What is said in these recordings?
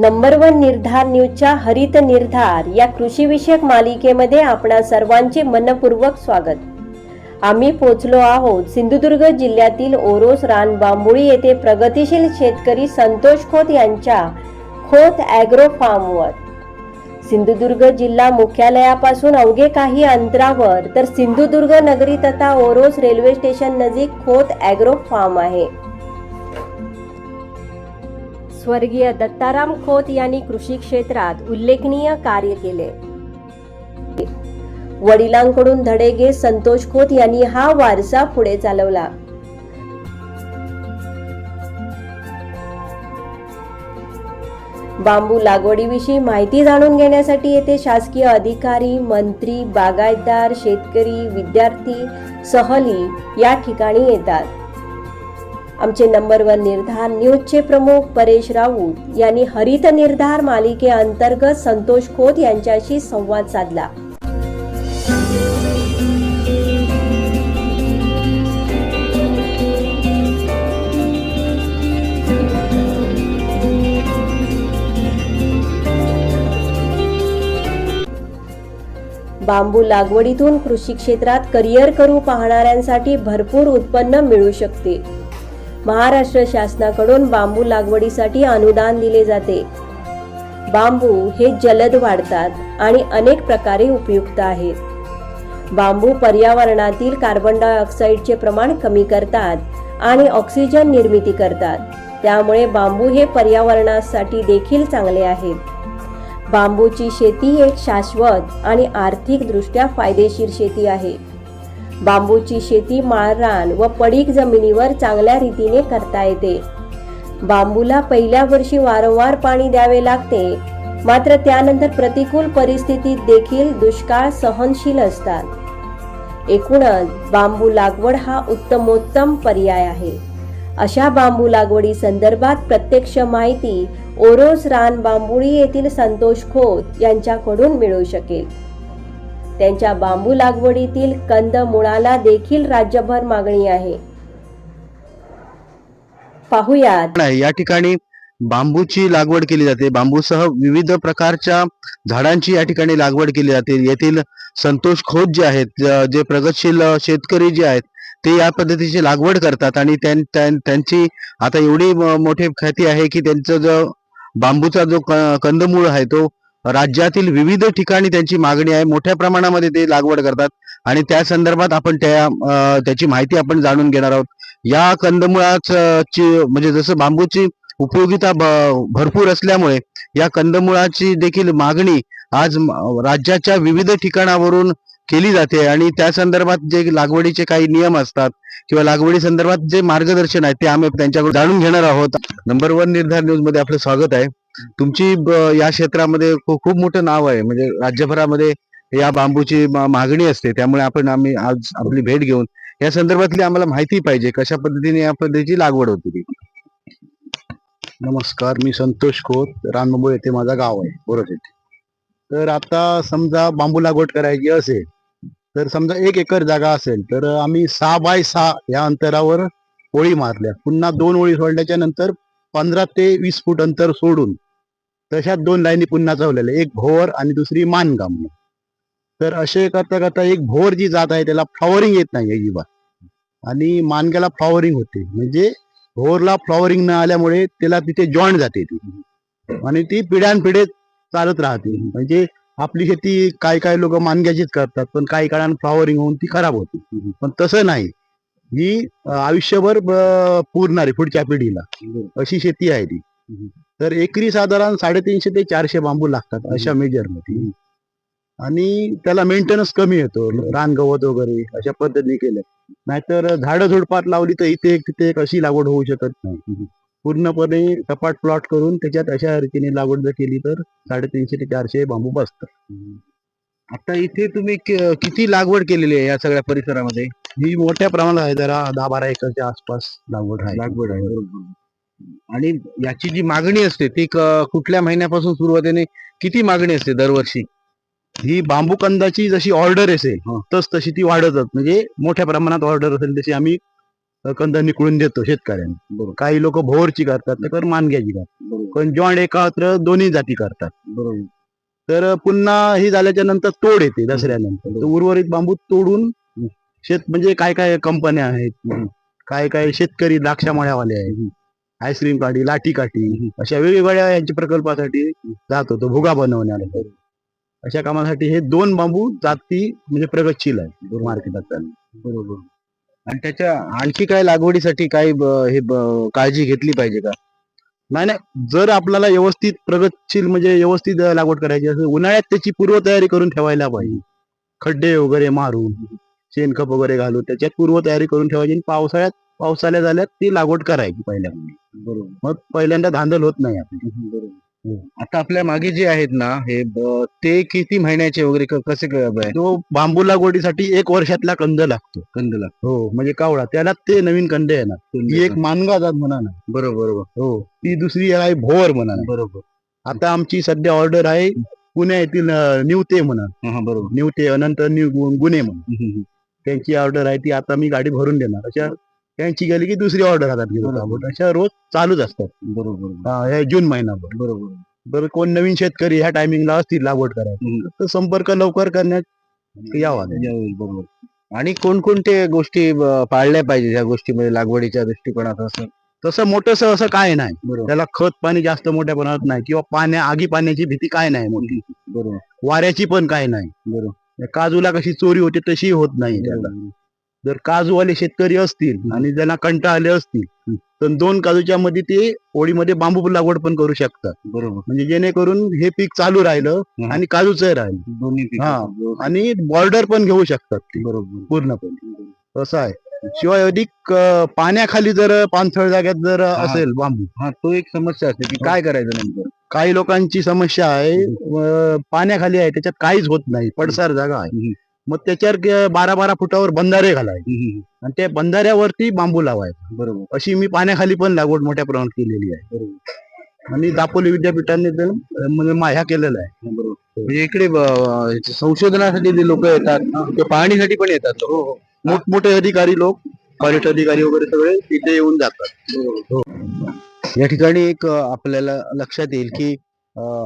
Number one निर्धार न्यूजच्या हरित निर्धार या कृषीविषयक मालिकेमध्ये आपणा सर्वांचे मनपूर्वक स्वागत. आम्ही पोचलो आहोत सिंधुदुर्ग जिल्ह्यातील ओरोस रान बांबुळी येथे प्रगतीशील शेतकरी संतोष खोत यांच्या खोत ॲग्रो फार्मवर. सिंधुदुर्ग जिल्हा मुख्यालयापासून अवघे काही अंतरावर तर सिंधुदुर्ग नगरी तथा ओरोस रेल्वे स्टेशन नजीक खोत ॲग्रो फार्म आहे. स्वर्गीय दत्ताराम खोत यांनी कृषी क्षेत्रात उल्लेखनीय कार्य केले. वडिलांकडून धडे घेत संतोष खोत यांनी हा वारसा पुढे चालवला. बांबू लागवडीविषयी माहिती जाणून घेण्यासाठी येथे शासकीय अधिकारी मंत्री बागायतदार शेतकरी विद्यार्थी सहली या ठिकाणी येतात. आमचे नंबर वन निर्धार न्यूजचे प्रमुख परेश राऊत यांनी हरित निर्धार मालिकेअंतर्गत संतोष खोत यांच्याशी संवाद साधला. बांबू लागवडीतून कृषी क्षेत्रात करिअर करू पाहणाऱ्यांसाठी भरपूर उत्पन्न मिळू शकते. महाराष्ट्र शासनाकडून बांबू लागवडीसाठी अनुदान दिले जाते. बांबू हे जलद वाढतात आणि अनेक प्रकारे उपयुक्त आहेत. बांबू पर्यावरणातील कार्बन डायऑक्साईडचे प्रमाण कमी करतात आणि ऑक्सिजन निर्मिती करतात. त्यामुळे बांबू हे पर्यावरणासाठी देखील चांगले आहेत बांबूची शेती एक शाश्वत आणि आर्थिकदृष्ट्या फायदेशीर शेती आहे. बांबूची शेती माळरान व पडीक जमिनीवर चांगल्या रीतीने करता येते. बांबूला पहिल्या वर्षी वारंवार पाणी द्यावे लागते मात्र त्यानंतर प्रतिकूल परिस्थितीत देखील दुष्काळ सहनशील असतात. एकूणच बांबू लागवड हा उत्तमोत्तम पर्याय आहे. अशा बांबू लागवडी संदर्भात प्रत्यक्ष माहिती ओरोस रान बांबुळी येथील संतोष खोत यांच्याकडून मिळू शकेल. त्यांच्या बांबू लागवडीतील कंद मुळाला देखील राज्यभर मागणी आहे. पाहुयात. या ठिकाणी बांबूची लागवड केली जाते. बांबूसह विविध प्रकारच्या झाडांची या ठिकाणी लागवड केली जाते. येथील संतोष खोत जे आहेत जे प्रगतशील शेतकरी जे आहेत ते या पद्धतीची लागवड करतात आणि त्यां- त्यांची आता एवढी मोठी ख्याती आहे की त्यांचा जो बांबूचा जो क- कंदमूळ आहे तो राज्यातील विविध ठिकाणी त्यांची मागणी आहे. मोठ्या प्रमाणामध्ये ते लागवड करतात. आणि त्या संदर्भात आपण त्या त्याची माहिती आपण जाणून घेणार आहोत. या कंदमुळाची म्हणजे जसं बांबूची उपयोगिता भरपूर असल्यामुळे या कंदमुळाची देखील मागणी आज राज्याच्या विविध ठिकाणावरून केली जाते. आणि त्या संदर्भात जे लागवडीचे काही नियम असतात किंवा लागवडी संदर्भात जे मार्गदर्शन आहे ते आम्ही त्यांच्याकडून जाणून घेणार आहोत. नंबर वन निर्धार न्यूजमध्ये आपलं स्वागत आहे. तुमची या क्षेत्रामध्ये खूप मोठं नाव आहे. म्हणजे राज्यभरामध्ये या बांबूची मागणी असते. त्यामुळे आपण आम्ही आज आपली भेट घेऊन या संदर्भातली आम्हाला माहिती पाहिजे कशा पद्धतीने या पद्धतीची लागवड होती ती. नमस्कार मी संतोष खोत रानबांबू येथे माझा गाव आहे बोरस येथे तर आता समजा बांबू लागवड करायची असेल तर समजा एक एकर जागा असेल तर आम्ही सहा बाय सहा या अंतरावर ओळी मारल्या. पुन्हा दोन ओळी सोडल्याच्या नंतर पंधरा ते वीस फूट अंतर सोडून तशा दोन लाईनी पुन्हा चावलेल्या एक भोवर आणि दुसरी मानगाम तर असे करता करता एक भोवर जी जात आहे त्याला फ्लॉवरिंग येत नाही अजिबात. आणि मानग्याला फ्लॉवरिंग होते. म्हणजे भोवरला फ्लॉवरिंग न आल्यामुळे त्याला तिथे जॉईंट जाते ती. आणि ती पिढ्यानपिढे चालत राहते. म्हणजे आपली शेती काय काय लोक मानग्याचीच करतात पण काही काळानं फ्लॉवरिंग होऊन ती खराब होते. पण तसं नाही. ही आयुष्यभर पुरणारी पुढच्या पिढीला अशी शेती आहे ती. तर एकरी साधारण साडेतीनशे ते चारशे बांबू लागतात अशा मेजरमध्ये आणि त्याला मेंटेनन्स कमी येतो रान गवत वगैरे अशा पद्धतीने केलं. नाहीतर झाडं झुडपात लावली तर इथे एक तिथे एक अशी लागवड होऊ शकत नाही. पूर्णपणे सपाट प्लॉट करून त्याच्यात अशा रीतीने लागवड जर केली तर साडेतीनशे ते चारशे बांबू बसतात. आता इथे तुम्ही किती लागवड केलेली आहे या सगळ्या परिसरामध्ये? ही मोठ्या प्रमाणात आहे जरा दहा बारा एकरच्या आसपास लागवड आहे. लागवड आहे आणि याची जी मागणी असते ती कुठल्या महिन्यापासून सुरुवातीने किती मागणी असते दरवर्षी? ही बांबू कंदाची जशी ऑर्डर असेल तस तशी ती वाढतच. म्हणजे मोठ्या प्रमाणात ऑर्डर असेल तशी आम्ही कंद निकळून देतो शेतकऱ्यांना. काही लोक भोरची करतात तर मानग्याची करतात. पण जॉईंट एकत्र दोन्ही जाती करतात. बरोबर. तर पुन्हा ही झाल्याच्यानंतर तोड येते दसऱ्यानंतर. तर उर्वरित बांबू तोडून शेत म्हणजे काय काय कंपन्या आहेत काय काय शेतकरी द्राक्षामळ्यावाले आहेत आईस्क्रीम काठी लाठी काठी अशा वेगवेगळ्या यांच्या प्रकल्पासाठी जात होतो भुगा बनवण्याला अशा कामासाठी हे दोन बांबू जाती म्हणजे प्रगतशील आहे मार्केटात बरोबर. आणि त्याच्या आणखी काय लागवडीसाठी काय ब- हे काळजी घेतली पाहिजे का? नाही नाही. जर आपल्याला व्यवस्थित प्रगतशील म्हणजे व्यवस्थित लागवड करायची असेल उन्हाळ्यात त्याची पूर्वतयारी करून ठेवायला पाहिजे. खड्डे वगैरे मारून शेणखत वगैरे घालून त्याच्यात पूर्वतयारी करून ठेवायची आणि पावसाळ्यात पावसाळ्यात झाल्यात ती लागवड करायची पहिल्यांदा. बरोबर. मग पहिल्यांदा धांदल होत नाही आपली. बरोबर. आता आपल्या मागे जे आहेत ना हे ब- ते किती महिन्याचे वगैरे क- कसे क- ब- तो बांबू लागवडीसाठी एक वर्षातला कंद लागतो. कंदला हो म्हणजे कावळा. त्याला ते नवीन कंद येणार ही एक मानगा जात म्हणा ना. बरोबर बरोबर. हो ती दुसरी आहे भोवर म्हणा ना. बरोबर. आता आमची सध्या ऑर्डर आहे पुण्या येथील अं, निवते म्हणा. हा, हा, बरोबर. निवते अनंत निव गुन्हे म्हणून हम्म, हम्म. त्यांची ऑर्डर आहे ती आता मी गाडी भरून देणार. अशा त्यांची गेली की दुसरी ऑर्डर हातात घेतो. अशा रोज चालूच असतात बरोबर. हा, हे जून महिनाभर. बरोबर. बरं कोण नवीन शेतकरी ह्या टायमिंगला असतील लागवड करायची. तर संपर्क लवकर करण्यात यावा. बरोबर. आणि कोणकोणते गोष्टी पाळल्या पाहिजे ह्या गोष्टीमध्ये लागवडीच्या दृष्टिकोनात असं? तसं मोठंस असं काय नाही. त्याला खत पाणी जास्त मोठ्या प्रमाणात नाही किंवा पाण्या आगी पाण्याची भीती काय नाही मोठी. बरोबर. वाऱ्याची पण काय नाही. बरोबर. काजूला कशी चोरी होते तशी होत नाही त्याला. जर काजूवाले शेतकरी असतील आणि ज्यांना कंटा आले असतील तर दोन काजूच्या मध्ये ते ओळीमध्ये बांबू लागवड पण करू शकतात. बरोबर. म्हणजे जेणेकरून हे पीक चालू राहिलं. आणि काजूचं राहिलं. दोन्ही पिकं. हा. आणि बॉर्डर पण घेऊ शकतात ते. बरोबर. पूर्णपणे. असं आहे. शिवाय अधिक पाण्याखाली जर पाणथळ जाग्यात जर. असेल बांबू हा तो एक समस्या असते की काय करायचं नेमकं? काही लोकांची समस्या आहे पाण्याखाली आहे त्याच्यात काहीच होत नाही. पडसार जागा आहे. मग त्याच्यावर बारा बारा फुटावर बंधारे हम्म. आणि त्या बंधाऱ्यावरती बांबू लावायचा. बरोबर. अशी मी पाण्याखाली पण लागवड मोठ्या प्रमाणात केलेली आहे. आणि दापोली विद्यापीठाने माह्या केलेला आहे बरोबर. म्हणजे इकडे संशोधनासाठी जे लोक येतात ते पाहणीसाठी पण येतात हो, लोक. मोठमोठे अधिकारी लोक फॉरेस्ट अधिकारी वगैरे सगळे तिथे येऊन जातात. या ठिकाणी एक आपल्याला लक्षात येईल की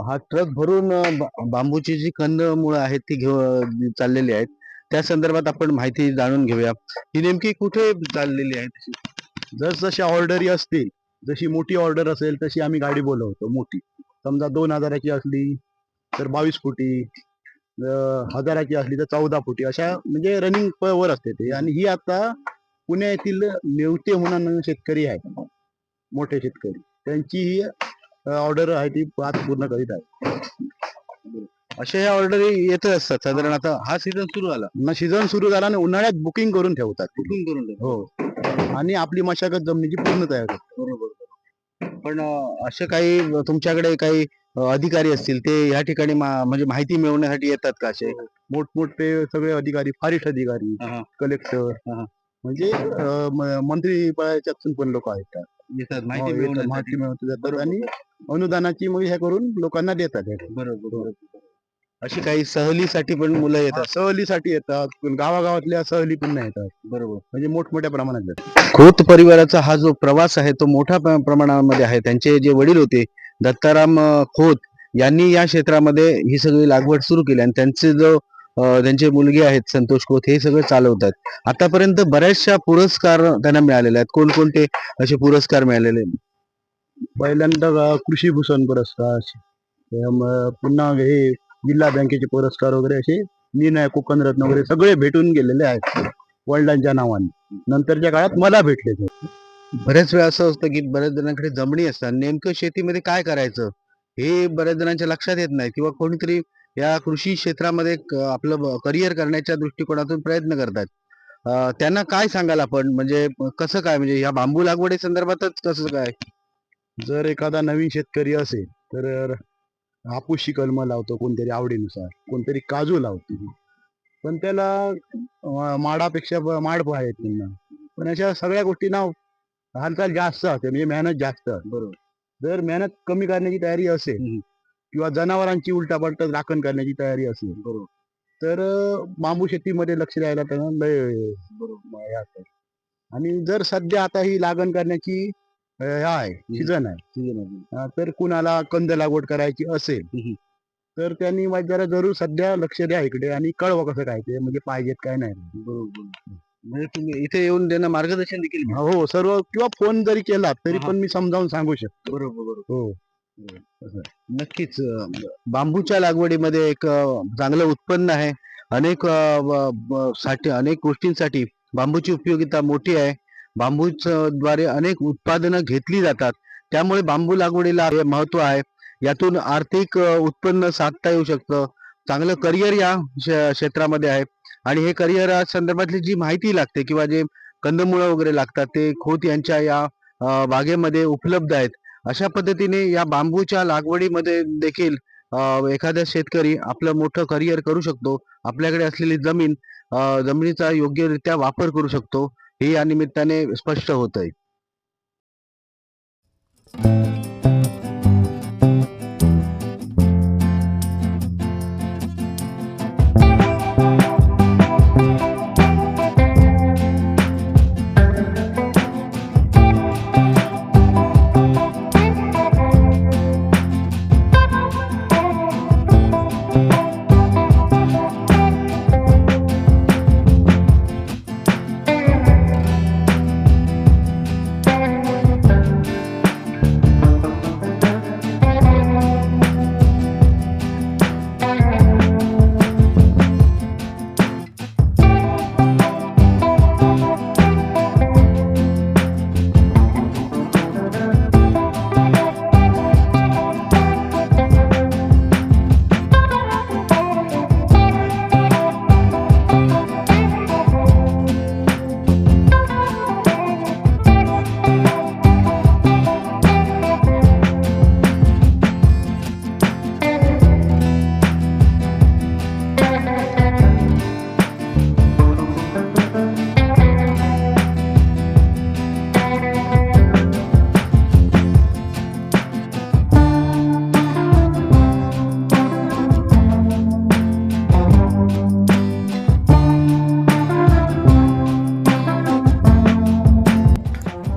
हा ट्रक भरून बा- बांबूची जी कंदमुळं आहेत ती घेऊ चाललेली आहेत. त्या संदर्भात आपण माहिती जाणून घेऊया. ही नेमकी कुठे चाललेली आहे? जसजशा ऑर्डरी असतील जशी मोठी ऑर्डर असेल तशी आम्ही गाडी बोलवतो मोठी. समजा दोन हजाराची असली तर बावीस फुटी. हजाराची असली तर चौदा फुटी. अशा म्हणजे रनिंग वर असते ते. आणि ही आता पुण्या येथील नेवते म्हणून शेतकरी आहेत. मोठे शेतकरी. त्यांची ही ऑर्डर आहे ती आज पूर्ण करीत आहे अशा ह्या ऑर्डर येत असतात साधारण आता हा सीझन सुरू झाला न सीझन सुरू झाला आणि उन्हाळ्यात बुकिंग करून ठेवतात. कुठून करून? हो आणि आपली मशागत जमिनीची पूर्ण तयार करतात बरोबर पण असे काही तुमच्याकडे काही अधिकारी असतील ते या ठिकाणी म्हणजे माहिती मिळवण्यासाठी येतात का असे मोठमोठे सगळे अधिकारी फारिस्ट अधिकारी हा, हा. कलेक्टर हा. म्हणजे अं, म- मंत्रिपदाच्यातून पण लोक आहेत. येतात हो, माहिती माहिती मिळवतात. आणि अनुदानाची मग ह्या करून लोकांना देतात हे. बरोबर बरोबर. अशी काही सहलीसाठी पण मुलं येतात? सहलीसाठी येतात पण गावागावातल्या सहली पण नाही येतात. बरोबर. म्हणजे मोठमोठ्या प्रमाणात येतात. खोत परिवाराचा हा जो प्रवास आहे तो मोठ्या प्र- प्रमाणामध्ये आहे. त्यांचे जे वडील होते दत्ताराम अ, खोत यांनी या क्षेत्रामध्ये ही सगळी लागवड सुरू केली. आणि त्यांचे जो अ, त्यांचे मुलगे आहेत संतोष खोत हे सगळे चालवतात. आतापर्यंत बऱ्याचशा पुरस्कार त्यांना मिळालेले आहेत. कोणकोणते असे पुरस्कार मिळालेले आहेत? पहिल्यांदा कृषी भूषण पुरस्कार ते पुन्हा हे जिल्हा बँकेचे पुरस्कार वगैरे असे निर्णय कोकण रत्न वगैरे सगळे भेटून गेलेले आहेत. वडिलांच्या नावाने. नंतरच्या काळात मला भेटले ते. बऱ्याच वेळा असं असतं की बऱ्याच जणांकडे जमिनी असतात. नेमकं शेतीमध्ये काय करायचं? हे बऱ्याच जणांच्या लक्षात येत नाही किंवा कोणीतरी या कृषी क्षेत्रामध्ये आपलं करिअर करण्याच्या दृष्टिकोनातून प्रयत्न करतात त्यांना काय सांगाल आपण? म्हणजे कसं काय? म्हणजे या बांबू लागवडी संदर्भातच कसं काय? जर एखादा नवीन शेतकरी असेल तर हापूसची कलमं लावतो कोणतरी आवडीनुसार कोणतरी काजू लावतो. पण त्याला माडापेक्षा माड आहेत त्यांना. पण अशा सगळ्या गोष्टींना हालचाल जास्त असते म्हणजे मेहनत जास्त. बरोबर. जर मेहनत कमी करण्याची तयारी असेल. किंवा जनावरांची उलटापालट राखण करण्याची तयारी असेल बरोबर. तर बांबू शेतीमध्ये लक्ष द्यायला त्यांना लय बरोबर. आणि जर सध्या आता ही लागण करण्याची आहे. सीझन आहे. तर कुणाला कंद लागवड करायची असेल. तर त्यांनी जरा जरूर सध्या लक्ष द्या इकडे आणि कळवा कसं काय ते म्हणजे पाहिजेत काय नाही. म्हणजे तुम्ही इथे येऊन त्यांना मार्गदर्शन देखील मिळेल. हो सर्व किंवा फोन जरी केला तरी हा. पण मी समजावून सांगू शकतो. बरोबर बरोबर. हो. नक्कीच अं, बांबूच्या लागवडीमध्ये एक अं, चांगलं उत्पन्न आहे. अनेक अं, ब- ब- साठी अनेक गोष्टींसाठी बांबूची उपयोगिता मोठी आहे. बांबूद्वारे अनेक उत्पादनं घेतली जातात. त्यामुळे बांबू लागवडीला महत्त्व आहे. यातून आर्थिक उत्पन्न साधता येऊ शकतं. चांगलं करिअर या क्षेत्रामध्ये आहे. आणि हे करिअर संदर्भातली जी माहिती लागते किंवा जे कंदमुळं वगैरे लागतात ते खोत यांच्या या बागेमध्ये उपलब्ध आहेत. अशा पद्धतीने या बांबूच्या लागवडीमध्ये देखील एखाद्या एखादा शेतकरी आपलं मोठं करिअर करू शकतो. आपल्याकडे असलेली जमीन जमिनीचा योग्यरित्या वापर करू शकतो. हे या निमित्ताने स्पष्ट होत आहे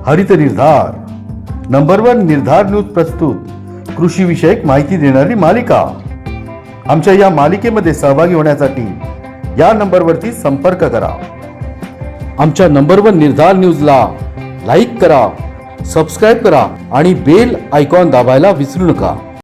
हरित निर्धार नंबर वन निर्धार न्यूज प्रस्तुत. कृषी विषयक माहिती देणारी मालिका. आमच्या या मालिकेमध्ये सहभागी होण्यासाठी या नंबरवरती संपर्क करा. आमच्या नंबर वन निर्धार न्यूजला लाईक करा सबस्क्राईब करा आणि बेल आयकॉन दाबायला विसरू नका.